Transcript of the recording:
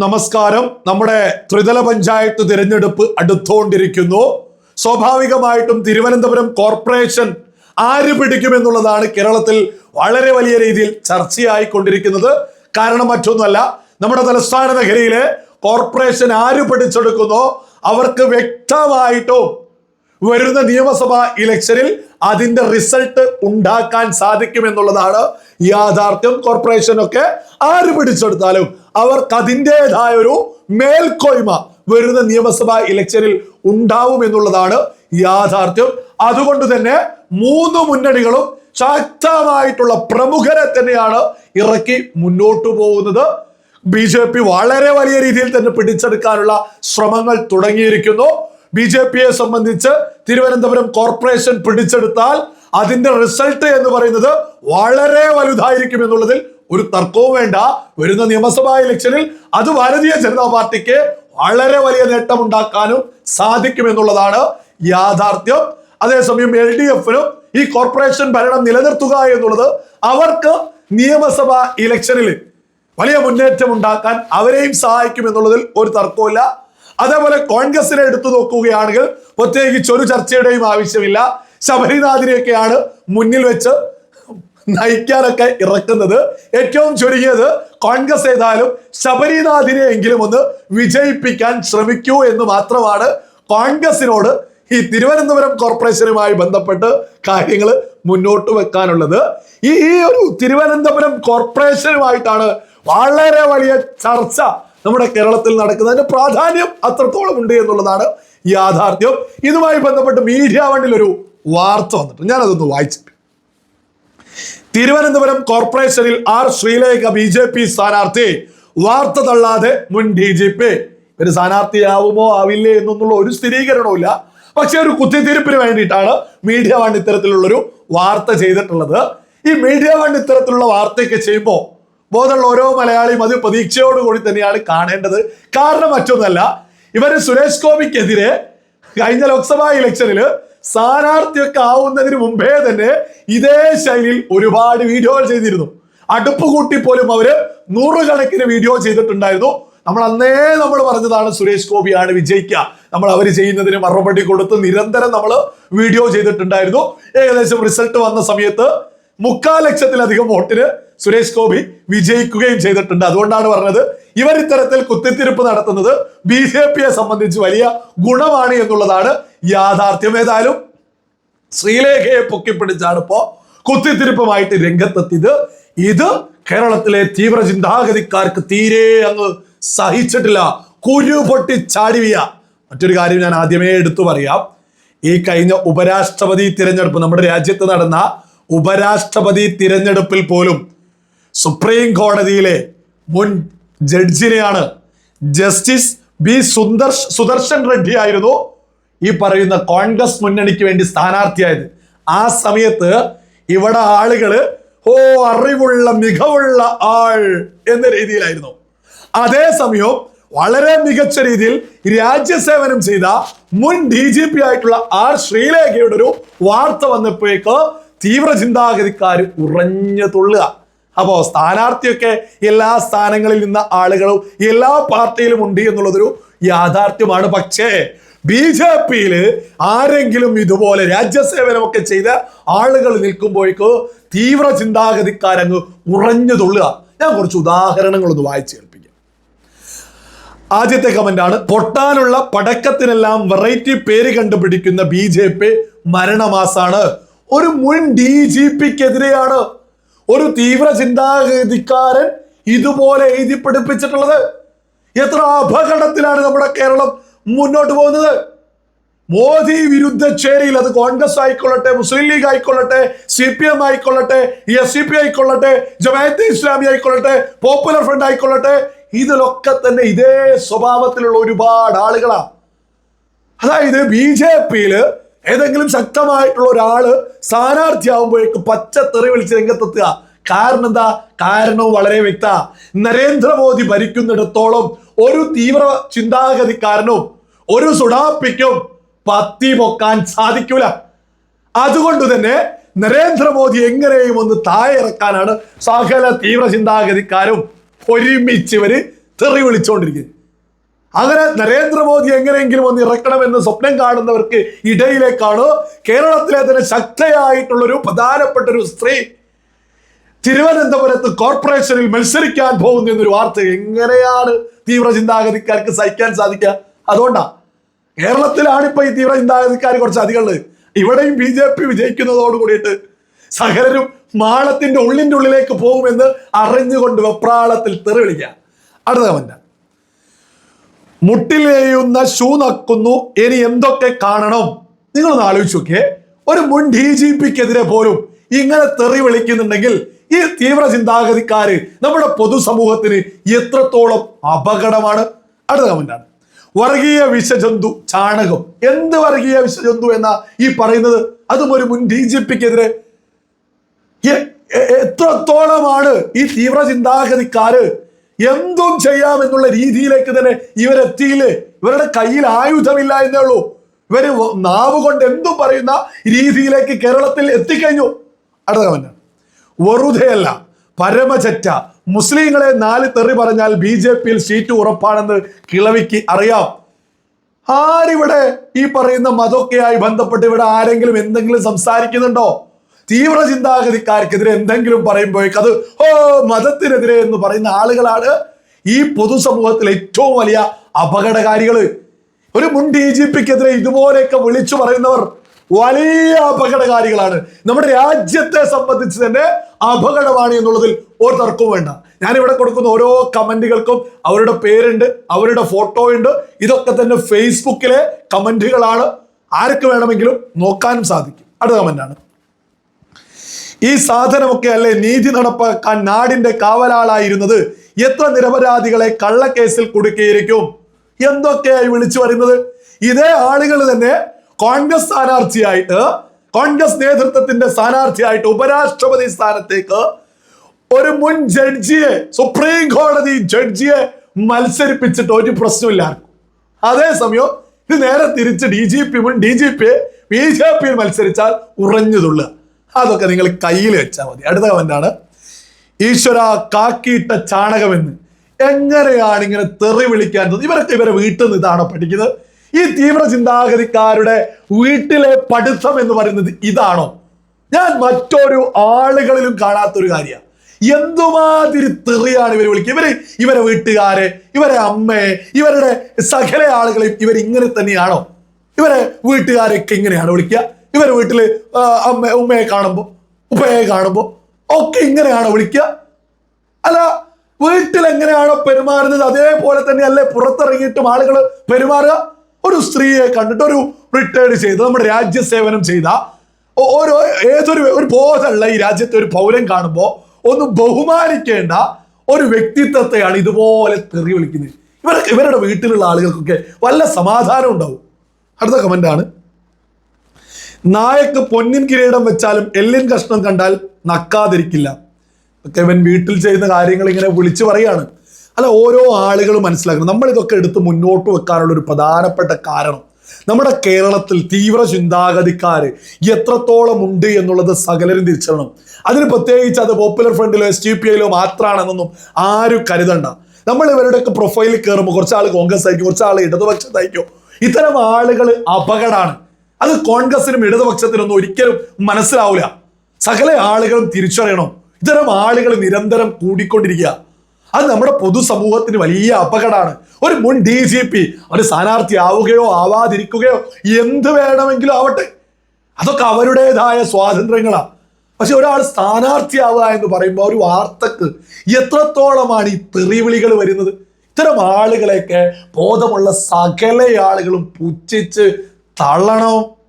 നമസ്കാരം. നമ്മുടെ ത്രിതല പഞ്ചായത്ത് തിരഞ്ഞെടുപ്പ് അടുത്തുകൊണ്ടിരിക്കുന്നു സ്വാഭാവികമായിട്ടും തിരുവനന്തപുരം കോർപ്പറേഷൻ ആര് പിടിക്കുമെന്നുള്ളതാണ് കേരളത്തിൽ വളരെ വലിയ രീതിയിൽ ചർച്ചയായിക്കൊണ്ടിരിക്കുന്നത്. കാരണം മറ്റൊന്നുമല്ല നമ്മുടെ തലസ്ഥാന നഗരിയിലെ കോർപ്പറേഷൻ ആര് പിടിച്ചെടുക്കുന്നോ അവർക്ക് വ്യക്തമായിട്ടോ വരുന്ന നിയമസഭാ ഇലക്ഷനിൽ അതിന്റെ റിസൾട്ട് ഉണ്ടാക്കാൻ സാധിക്കുമെന്നുള്ളതാണ് യാഥാർത്ഥ്യം. കോർപ്പറേഷനൊക്കെ ആര് പിടിച്ചെടുത്താലും അവർക്ക് അതിന്റെതായ ഒരു മേൽക്കോയ്മ വരുന്ന നിയമസഭാ ഇലക്ഷനിൽ ഉണ്ടാവും എന്നുള്ളതാണ് യാഥാർത്ഥ്യം. അതുകൊണ്ട് തന്നെ മൂന്ന് മുന്നണികളും ശക്തമായിട്ടുള്ള പ്രമുഖരെ തന്നെയാണ് ഇറക്കി മുന്നോട്ടു പോകുന്നത്. ബി ജെ പി വളരെ വലിയ രീതിയിൽ തന്നെ പിടിച്ചെടുക്കാനുള്ള ശ്രമങ്ങൾ തുടങ്ങിയിരിക്കുന്നു. ബി ജെ പിയെ സംബന്ധിച്ച് തിരുവനന്തപുരം കോർപ്പറേഷൻ പിടിച്ചെടുത്താൽ അതിന്റെ റിസൾട്ട് എന്ന് പറയുന്നത് വളരെ വലുതായിരിക്കും എന്നുള്ളതിൽ ഒരു തർക്കവും വേണ്ട. വരുന്ന നിയമസഭാ ഇലക്ഷനിൽ അത് ഭാരതീയ ജനതാ പാർട്ടിക്ക് വളരെ വലിയ നേട്ടം ഉണ്ടാക്കാനും സാധിക്കും എന്നുള്ളതാണ് യാഥാർത്ഥ്യം. അതേസമയം എൽ ഡി എഫിനും ഈ കോർപ്പറേഷൻ ഭരണം നിലനിർത്തുക എന്നുള്ളത് അവർക്ക് നിയമസഭാ ഇലക്ഷനിൽ വലിയ മുന്നേറ്റം ഉണ്ടാക്കാൻ അവരെയും സഹായിക്കും എന്നുള്ളതിൽ ഒരു തർക്കവുമില്ല. അതേപോലെ കോൺഗ്രസിനെ എടുത്തു നോക്കുകയാണെങ്കിൽ പ്രത്യേകിച്ച് ഒരു ചർച്ചയുടെയും ആവശ്യമില്ല. ശബരിനാഥിനെയൊക്കെയാണ് മുന്നിൽ വെച്ച് നയിക്കാനൊക്കെ ഇറക്കുന്നത് ഏറ്റവും ചുരുങ്ങിയത് കോൺഗ്രസ് ഏതായാലും ശബരിനാഥിനെ എങ്കിലും ഒന്ന് വിജയിപ്പിക്കാൻ ശ്രമിക്കൂ എന്ന് മാത്രമാണ് കോൺഗ്രസിനോട് ഈ തിരുവനന്തപുരം കോർപ്പറേഷനുമായി ബന്ധപ്പെട്ട് കാര്യങ്ങൾ മുന്നോട്ട് വെക്കാനുള്ളത്. ഈ ഈ ഒരു തിരുവനന്തപുരം കോർപ്പറേഷനുമായിട്ടാണ് വളരെ വലിയ ചർച്ച നമ്മുടെ കേരളത്തിൽ നടക്കുന്നതിന്റെ പ്രാധാന്യം അത്രത്തോളം ഉണ്ട് എന്നുള്ളതാണ് യാഥാർത്ഥ്യം. ഇതുമായി ബന്ധപ്പെട്ട് മീഡിയ വണ്ടിൽ ഒരു വാർത്ത വന്നിട്ട് ഞാനതൊന്ന് വായിച്ചിട്ട് തിരുവനന്തപുരം കോർപ്പറേഷനിൽ R Sreelekha B J P സ്ഥാനാർത്ഥി. വാർത്ത തള്ളാതെ മുൻ ഡി ജി പി. ഒരു സ്ഥാനാർത്ഥിയാവുമോ ആവില്ലേ എന്നൊന്നുള്ള ഒരു സ്ഥിരീകരണവുമില്ല പക്ഷെ ഒരു കുത്തിത്തിരിപ്പിന് വേണ്ടിയിട്ടാണ് മീഡിയ വൺ ഇത്തരത്തിലുള്ളൊരു വാർത്ത ചെയ്തിട്ടുള്ളത്. ഈ മീഡിയ വൺ ഇത്തരത്തിലുള്ള വാർത്തയൊക്കെ ചെയ്യുമ്പോൾ ബോധമുള്ള ഓരോ മലയാളിയും അത് പ്രതീക്ഷയോടുകൂടി തന്നെയാണ് കാണേണ്ടത്. കാരണം മറ്റൊന്നല്ല ഇവർ സുരേഷ് ഗോപിക്കെതിരെ കഴിഞ്ഞ ലോക്സഭാ ഇലക്ഷനിൽ സ്ഥാനാർത്ഥിയൊക്കെ ആവുന്നതിന് മുമ്പേ തന്നെ ഇതേ ശൈലിയിൽ ഒരുപാട് വീഡിയോകൾ ചെയ്തിരുന്നു. അടുപ്പ് കൂട്ടി പോലും അവർ നൂറുകണക്കിന് വീഡിയോ ചെയ്തിട്ടുണ്ടായിരുന്നു. നമ്മൾ അന്നേ നമ്മൾ പറഞ്ഞതാണ് സുരേഷ് ഗോപിയാണ് വിജയിക്കുക. നമ്മൾ അവർ ചെയ്യുന്നതിന് മറുപടി കൊടുത്ത് നിരന്തരം നമ്മൾ വീഡിയോ ചെയ്തിട്ടുണ്ടായിരുന്നു. ഏകദേശം റിസൾട്ട് വന്ന സമയത്ത് മുക്കാൽ ലക്ഷത്തിലധികം വോട്ടിന് സുരേഷ് ഗോപി വിജയിക്കുകയും ചെയ്തിട്ടുണ്ട്. അതുകൊണ്ടാണ് പറഞ്ഞത് ഇവർ ഇത്തരത്തിൽ കുത്തിത്തിരിപ്പ് നടത്തുന്നത് ബി ജെ പിയെ സംബന്ധിച്ച് വലിയ ഗുണമാണ് എന്നുള്ളതാണ് യാഥാർത്ഥ്യം. ഏതായാലും ശ്രീലേഖയെ പൊക്കിപ്പിടിച്ചാണ് ഇപ്പോ കുത്തിത്തിരിപ്പുമായിട്ട് രംഗത്തെത്തിയത്. ഇത് കേരളത്തിലെ തീവ്ര ചിന്താഗതിക്കാർക്ക് തീരെ അങ്ങ് സഹിച്ചിട്ടില്ല. കുരു പൊട്ടി ചാടിവിയ. മറ്റൊരു കാര്യം ഞാൻ ആദ്യമേ എടുത്തു പറയാം. ഈ കഴിഞ്ഞ ഉപരാഷ്ട്രപതി തിരഞ്ഞെടുപ്പ് നമ്മുടെ രാജ്യത്ത് നടന്ന ഉപരാഷ്ട്രപതി തിരഞ്ഞെടുപ്പിൽ പോലും സുപ്രീം കോടതിയിലെ മുൻ ജഡ്ജിനെയാണ് ജസ്റ്റിസ് ബി സുന്ദർ സുദർശൻ റെഡ്ഡി ആയിരുന്നു ഈ പറയുന്ന കോൺഗ്രസ് മുന്നണിക്ക് വേണ്ടി സ്ഥാനാർത്ഥിയായത്. ആ സമയത്ത് ഇവിടെ ആളുകൾ ഓ അറിവുള്ള മികവുള്ള ആൾ എന്ന രീതിയിലായിരുന്നു. അതേസമയം വളരെ മികച്ച രീതിയിൽ രാജ്യസേവനം ചെയ്ത മുൻ ഡി ജി പി ആയിട്ടുള്ള ആർ ശ്രീലേഖയുടെ ഒരു വാർത്ത വന്നപ്പോഴേക്ക് തീവ്ര ചിന്താഗതിക്കാർ ഉറഞ്ഞു തുള്ളുക. അപ്പോ സ്ഥാനാർത്ഥിയൊക്കെ എല്ലാ സ്ഥാനങ്ങളിൽ നിന്ന ആളുകളും എല്ലാ പാർട്ടിയിലും ഉണ്ട് എന്നുള്ളതൊരു യാഥാർത്ഥ്യമാണ്. പക്ഷേ ബി ജെ പിയിൽ ആരെങ്കിലും ഇതുപോലെ രാജ്യസേവനമൊക്കെ ചെയ്ത ആളുകൾ നിൽക്കുമ്പോഴേക്കോ തീവ്ര ചിന്താഗതിക്കാരങ്ങ് ഉറഞ്ഞു തുള്ളുക. ഞാൻ കുറച്ച് ഉദാഹരണങ്ങളൊന്ന് വായിച്ചു കേൾപ്പിക്കാം. ആദ്യത്തെ കമന്റാണ് പൊട്ടാനുള്ള പടക്കത്തിനെല്ലാം വെറൈറ്റി പേര് കണ്ടുപിടിക്കുന്ന ബി ജെ പി മരണമാസാണ്. ഒരു മുൻ ഡി ജി പിക്കെതിരെയാണ് ഒരു തീവ്ര ചിന്താഗതിക്കാരൻ ഇതുപോലെ എഴുതി പഠിപ്പിച്ചിട്ടുള്ളത് എത്ര അപകടത്തിലാണ് നമ്മുടെ കേരളം മുന്നോട്ട് പോകുന്നത്? മോദി വിരുദ്ധ ചേരിയിൽ അത് കോൺഗ്രസ് ആയിക്കൊള്ളട്ടെ മുസ്ലിം ലീഗ് ആയിക്കൊള്ളട്ടെ സി പി എം ആയിക്കൊള്ളട്ടെ എസ് സി പി ആയിക്കൊള്ളട്ടെ ജമാഅത്തെ ഇസ്ലാമി ആയിക്കൊള്ളട്ടെ പോപ്പുലർ ഫ്രണ്ട് ആയിക്കൊള്ളട്ടെ ഇതിലൊക്കെ തന്നെ ഇതേ സ്വഭാവത്തിലുള്ള ഒരുപാട് ആളുകളാണ് അതായത് ബി ജെ പിയിൽ ഏതെങ്കിലും ശക്തമായിട്ടുള്ള ഒരാൾ സ്ഥാനാർത്ഥിയാവുമ്പോഴേക്ക് പച്ച തെറി വിളിച്ച് രംഗത്തെത്തുക. കാരണം എന്താ? കാരണവും വളരെ വ്യക്ത. നരേന്ദ്രമോദി ഭരിക്കുന്നിടത്തോളം ഒരു തീവ്ര ചിന്താഗതിക്കാരനും ഒരു സുഡാപ്പിക്കും പത്തി പൊക്കാൻ സാധിക്കൂല. അതുകൊണ്ട് തന്നെ നരേന്ദ്രമോദി എങ്ങനെയും ഒന്ന് താഴെ ഇറക്കാനാണ് സകല തീവ്ര ചിന്താഗതിക്കാരും ഒരുമിച്ച് ഇവർ തെറി വിളിച്ചുകൊണ്ടിരിക്കുന്നത് അങ്ങനെ നരേന്ദ്രമോദി എങ്ങനെയെങ്കിലും ഒന്ന് ഇറക്കണമെന്ന് സ്വപ്നം കാണുന്നവർക്ക് ഇടയിലേക്കാണ് കേരളത്തിലെ തന്നെ ശക്തയായിട്ടുള്ള ഒരു പ്രധാനപ്പെട്ട ഒരു സ്ത്രീ തിരുവനന്തപുരത്ത് കോർപ്പറേഷനിൽ മത്സരിക്കാൻ പോകുന്നു എന്നൊരു വാർത്ത എങ്ങനെയാണ് തീവ്ര ചിന്താഗതിക്കാർക്ക് സഹിക്കാൻ സാധിക്കുക? അതുകൊണ്ടാ കേരളത്തിലാണ് ഇപ്പൊ ഈ തീവ്ര ചിന്താഗതിക്കാർ കുറച്ച് അധികമുള്ളത്. ഇവിടെയും ബി ജെ പി വിജയിക്കുന്നതോട് കൂടിയിട്ട് സഹരരും മാളത്തിന്റെ ഉള്ളിന്റെ ഉള്ളിലേക്ക് പോകുമെന്ന് അറിഞ്ഞുകൊണ്ട് വെപ്രാളത്തിൽ തെറി വിളിക്കുക. അടുത്ത കമന്റ് മുട്ടിലെയുന്ന ഷൂ നക്കുന്നു. ഇനി എന്തൊക്കെ കാണണം? നിങ്ങളൊന്ന് ആലോചിച്ച് നോക്കിയേ. ഒരു മുൻ ഡി ജി പിക്കെതിരെ പോലും ഇങ്ങനെ തെറി വിളിക്കുന്നുണ്ടെങ്കിൽ ഈ തീവ്ര ചിന്താഗതിക്കാര് നമ്മുടെ പൊതുസമൂഹത്തിന് എത്രത്തോളം അപകടമാണ്? അടുത്ത കമന്റാണ് വർഗീയ വിഷജന്തു ചാണകം. എന്ത് വർഗീയ വിഷജന്തു എന്ന ഈ പറയുന്നത്? അതും ഒരു മുൻ ഡി ജി പിക്കെതിരെ. എത്രത്തോളമാണ് ഈ തീവ്ര ചിന്താഗതിക്കാര് എന്തും ചെയ്യാം എന്നുള്ള രീതിയിലേക്ക് തന്നെ ഇവരെത്തിയില്ലേ? ഇവരുടെ കയ്യിൽ ആയുധമില്ല എന്നേ ഉള്ളൂ. ഇവർ നാവ് കൊണ്ട് എന്തും പറയുന്ന രീതിയിലേക്ക് കേരളത്തിൽ എത്തിക്കഴിഞ്ഞു. അടുത്ത കമന്റ് വെറുതെയല്ല പരമചറ്റ. മുസ്ലിങ്ങളെ നാല് തെറി പറഞ്ഞാൽ ബി ജെ പിയിൽ സീറ്റ് ഉറപ്പാണെന്ന് കിളവിക്ക് അറിയാം. ആരിവിടെ ഈ പറയുന്ന മതമൊക്കെയായി ബന്ധപ്പെട്ട് ഇവിടെ ആരെങ്കിലും എന്തെങ്കിലും സംസാരിക്കുന്നുണ്ടോ? തീവ്ര ചിന്താഗതിക്കാർക്കെതിരെ എന്തെങ്കിലും പറയുമ്പോഴേക്ക് അത് ഓ മതത്തിനെതിരെ എന്ന് പറയുന്ന ആളുകളാണ് ഈ പൊതുസമൂഹത്തിൽ ഏറ്റവും വലിയ അപകടകാരികൾ. ഒരു മുൻ ഡി ജി പിക്കെതിരെ ഇതുപോലെയൊക്കെ വിളിച്ചു പറയുന്നവർ വലിയ അപകടകാരികളാണ്. നമ്മുടെ രാജ്യത്തെ സംബന്ധിച്ച് തന്നെ അപകടമാണ് എന്നുള്ളതിൽ ഒരു തർക്കവും വേണ്ട. ഞാനിവിടെ കൊടുക്കുന്ന ഓരോ കമന്റുകൾക്കും അവരുടെ പേരുണ്ട് അവരുടെ ഫോട്ടോ ഉണ്ട് ഇതൊക്കെ തന്നെ ഫേസ്ബുക്കിലെ കമന്റുകളാണ്. ആർക്ക് വേണമെങ്കിലും നോക്കാനും സാധിക്കും. അടുത്ത കമന്റാണ്. ഈ സാധനമൊക്കെ അല്ലേ നീതി നടപ്പാക്കാൻ നാടിന്റെ കാവലാളായിരുന്നത്? എത്ര നിരപരാധികളെ കള്ളക്കേസിൽ കുടുക്കിയിരിക്കും? എന്തൊക്കെയായി വിളിച്ചു പറയുന്നത്? ഇതേ ആളുകൾ തന്നെ കോൺഗ്രസ് സ്ഥാനാർത്ഥിയായിട്ട് കോൺഗ്രസ് നേതൃത്വത്തിന്റെ സ്ഥാനാർത്ഥിയായിട്ട് ഉപരാഷ്ട്രപതി സ്ഥാനത്തേക്ക് ഒരു മുൻ ജഡ്ജിയെ സുപ്രീം കോടതി ജഡ്ജിയെ മത്സരിപ്പിച്ചിട്ട് ഒരു പ്രശ്നമില്ല അതേസമയം ഇത് നേരെ തിരിച്ച് ഡി ജി പി മുൻ D G P B J പിയിൽ മത്സരിച്ചാൽ ഉറഞ്ഞുതുള്ളുക അതൊക്കെ നിങ്ങൾ കയ്യിൽ വെച്ചാൽ മതി. അടുത്ത കമന്റാണ് ഈശ്വര കാക്കിയിട്ട ചാണകമെന്ന് എങ്ങനെയാണ് ഇങ്ങനെ തെറി വിളിക്കാൻ ഇവരൊക്കെ ഇവരെ വീട്ടിൽ നിന്ന് ഇതാണോ പഠിക്കുന്നത്? ഈ തീവ്ര ചിന്താഗതിക്കാരുടെ വീട്ടിലെ പഠിത്തം എന്ന് പറയുന്നത് ഇതാണോ? ഞാൻ മറ്റൊരു ആളുകളിലും കാണാത്തൊരു കാര്യമാണ്. എന്തുമാതിരി തെറിയാണ് ഇവർ വിളിക്കുക ഇവർ ഇവരെ വീട്ടുകാരെ ഇവരെ അമ്മയെ ഇവരുടെ സകല ആളുകളെയും ഇവർ ഇങ്ങനെ തന്നെയാണോ? ഇവരെ വീട്ടുകാരെയൊക്കെ ഇങ്ങനെയാണ് വിളിക്കുക? ഇവരെ വീട്ടിൽ അമ്മ ഉമ്മയെ കാണുമ്പോൾ ഉപ്പയെ കാണുമ്പോ ഒക്കെ ഇങ്ങനെയാണ് വിളിക്കുക? അല്ല വീട്ടിൽ എങ്ങനെയാണോ പെരുമാറുന്നത്? അതേപോലെ തന്നെയല്ലേ പുറത്തിറങ്ങിയിട്ടും ആളുകൾ പെരുമാറുക? ഒരു സ്ത്രീയെ കണ്ടിട്ട് ഒരു റിട്ടയർഡ് ചെയ്ത് നമ്മുടെ രാജ്യസേവനം ചെയ്ത ഓരോ ഏതൊരു ഒരു ബോധമുള്ള ഈ രാജ്യത്തെ ഒരു പൗരൻ കാണുമ്പോൾ ഒന്ന് ബഹുമാനിക്കേണ്ട ഒരു വ്യക്തിത്വത്തെയാണ് ഇതുപോലെ തെറി വിളിക്കുന്നത്. ഇവർ ഇവരുടെ വീട്ടിലുള്ള ആളുകൾക്കൊക്കെ വല്ല സമാധാനം ഉണ്ടാവും? അടുത്ത കമന്റ് ആണ്. നായക്ക് പൊന്നിൻ കിരീടം വെച്ചാലും എല്ലിൻ കഷ്ണം കണ്ടാൽ നക്കാതിരിക്കില്ല. ഒക്കെ ഇവൻ വീട്ടിൽ ചെയ്യുന്ന കാര്യങ്ങൾ ഇങ്ങനെ വിളിച്ചു പറയാണ്. അല്ല ഓരോ ആളുകളും മനസ്സിലാക്കണം. നമ്മളിതൊക്കെ എടുത്ത് മുന്നോട്ട് വെക്കാനുള്ള ഒരു പ്രധാനപ്പെട്ട കാരണം നമ്മുടെ കേരളത്തിൽ തീവ്ര ചിന്താഗതിക്കാര് എത്രത്തോളം ഉണ്ട് എന്നുള്ളത് സകലരും തിരിച്ചറിയണം. അതിന് പ്രത്യേകിച്ച് അത് പോപ്പുലർ ഫ്രണ്ടിലോ എസ് ടി പി ഐയിലോ മാത്രമാണെന്നൊന്നും ആരും കരുതണ്ട. നമ്മൾ ഇവരുടെയൊക്കെ പ്രൊഫൈലിൽ കയറുമ്പോൾ കുറച്ചാൾ കോൺഗ്രസ് ആയിരിക്കും കുറച്ചാൾ ഇടതുപക്ഷത്തായിരിക്കും. ഇത്തരം ആളുകൾ അപകടമാണ് അത് കോൺഗ്രസിനും ഇടതുപക്ഷത്തിനൊന്നും ഒരിക്കലും മനസ്സിലാവില്ല സകല ആളുകളും തിരിച്ചറിയണം. ഇത്തരം ആളുകൾ നിരന്തരം കൂടിക്കൊണ്ടിരിക്കുക. അത് നമ്മുടെ പൊതുസമൂഹത്തിന് വലിയ അപകടമാണ്. ഒരു മുൻ ഡി ജി പി ഒരു സ്ഥാനാർത്ഥി ആവുകയോ ആവാതിരിക്കുകയോ എന്ത് വേണമെങ്കിലും ആവട്ടെ. അതൊക്കെ അവരുടേതായ സ്വാതന്ത്ര്യങ്ങളാണ്. പക്ഷെ ഒരാൾ സ്ഥാനാർത്ഥിയാവുക എന്ന് പറയുമ്പോൾ ഒരു വാർത്തക്ക് എത്രത്തോളമാണ് ഈ തെറിവിളികൾ വരുന്നത്? ഇത്തരം ആളുകളെയൊക്കെ ബോധമുള്ള സകല ആളുകളും പുച്ഛിച്ച് തള്ളണം?